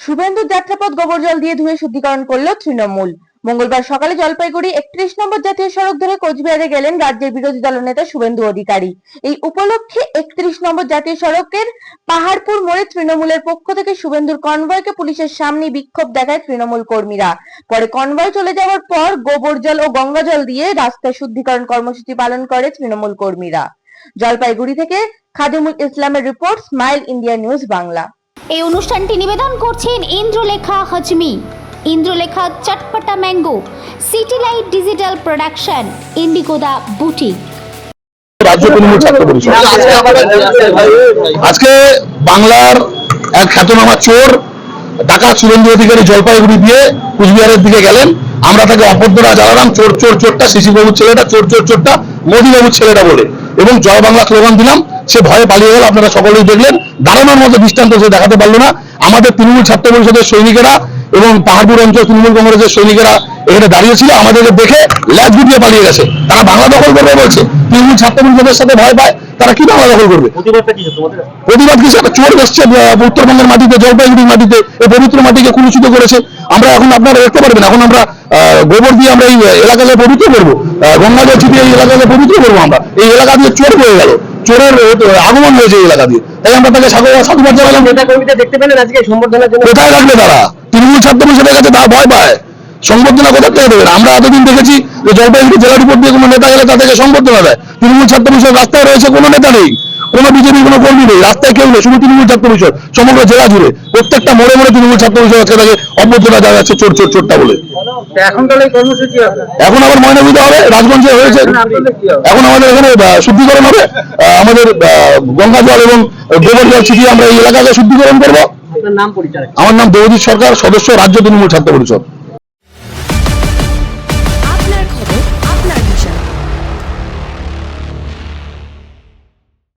শুভেন্দু যাত্রাপথ গোবর জল দিয়ে ধুয়ে শুদ্ধিকরণ করল তৃণমূল। মঙ্গলবার সকালে জলপাইগুড়ি একত্রিশ নম্বর জাতীয় সড়ক ধরে কোচবিহারে গেলেন রাজ্যের বিরোধী দলনেতা শুভেন্দু অধিকারী। এই উপলক্ষে একত্রিশ নম্বর জাতীয় সড়কের পাহাড়পুর মোড়ে তৃণমূলের পক্ষ থেকে শুভেন্দুর কনভয়কে পুলিশের সামনে বিক্ষোভ দেখায় তৃণমূল কর্মীরা। পরে কনভয় চলে যাওয়ার পর গোবর জল ও গঙ্গা জল দিয়ে রাস্তায় শুদ্ধিকরণ কর্মসূচি পালন করে তৃণমূল কর্মীরা। জলপাইগুড়ি থেকে খাদিমুল ইসলামের report, smile India news Bangla. এই অনুষ্ঠানটি নিবেদন করছেন Indralekha Hajmi. Indralekha Chatpata mango city light digital production, ইন্ডিগোদা boutique. রাজ্য আজকে বাংলার এক খ্যাতনামা চোর ঢাকা সুরেন্দ্র অধিকারী জলপাইগুড়ি দিয়ে কুচবিহারের দিকে গেলেন। আমরা তাকে অপদ্মরা জ্বালালাম চোর চোর, চোরটা শিশি বাবুর ছেলেটা, চোর চোর, চোরটা মোদী বাবুর ছেলেটা বলে। এবং জয় বাংলা স্লোগান দিলাম। সে ভয়ে পালিয়ে গেল। আপনারা সকলেই দেখলেন। দাঁড়ানোর মতো দৃষ্টান্ত সে দেখাতে পারল না। আমাদের তৃণমূল ছাত্র পরিষদের সৈনিকেরা এবং পাহাড়পুর অঞ্চল তৃণমূল কংগ্রেসের সৈনিকেরা এখানে দাঁড়িয়েছিল। আমাদেরকে দেখে ল্যাজ গুটিয়ে পালিয়ে গেছে। তারা বাংলা দখল করবে বলছে। তৃণমূল ছাত্র পরিষদের সাথে ভয় পায়। তারা কি বাংলা দখল করবে? প্রতিবাদ কিছু একটা চোর এসছে উত্তরবঙ্গের মাটিতে জলপাইগুড়ির মাটিতে। এই পবিত্র মাটিকে কুলুষিত করেছে। আমরা এখন আপনারা দেখতে পারবেন। এখন আমরা গোবর দিয়ে আমরা এই এলাকাকে পবিত্র করব। গঙ্গা জল ছিটিয়ে এই এলাকাকে পবিত্র করব আমরা। এই এলাকা দিয়ে চোর বয়ে গেল। চোরের আগমন হয়েছে এই এলাকা দিয়ে। তাই আমরা তাকে সাধু- সাধুবাদ জানালাম দেখতে পেলেন আজকে সম্বর্ধনার জন্য? কোথায় রাখবে তারা? তৃণমূল ছাত্র পরিষদের কাছে তারা ভয় পায়। সংবর্ধনা কোথা থেকে দেবেন? আমরা এতদিন দেখেছি যে জলপাইগুড়ি জেলার উপর দিয়ে কোনো নেতা গেলে তাদেরকে সংবর্ধনা দেয়। তৃণমূল ছাত্র পরিষদ রাস্তায় রয়েছে কোনো নেতা নেই। কোনো বিজেপি কোনো কর্মী নেই। রাস্তায় কেউ নেই শুধু তৃণমূল ছাত্র পরিষদ। সমগ্র জেলা জুড়ে প্রত্যেকটা মোড়ে মোড়ে তৃণমূল ছাত্র পরিষদ আজকে তাকে অভ্যর্থনা দেওয়া যাচ্ছে চোর চোর চোরটা বলে। এখন আবার ময়না কর্মসূচি হবে। রাজগঞ্জে হয়েছে? এখন আমাদের এখানে শুদ্ধিকরণ হবে। আমাদের গঙ্গা জল এবং গোবর জল ছিটিয়ে আমরা এই এলাকাকে শুদ্ধিকরণ করব। আপনার নাম পরিচয় আমার নাম দেবজিৎ সরকার সদস্য রাজ্য তৃণমূল ছাত্র পরিষদ।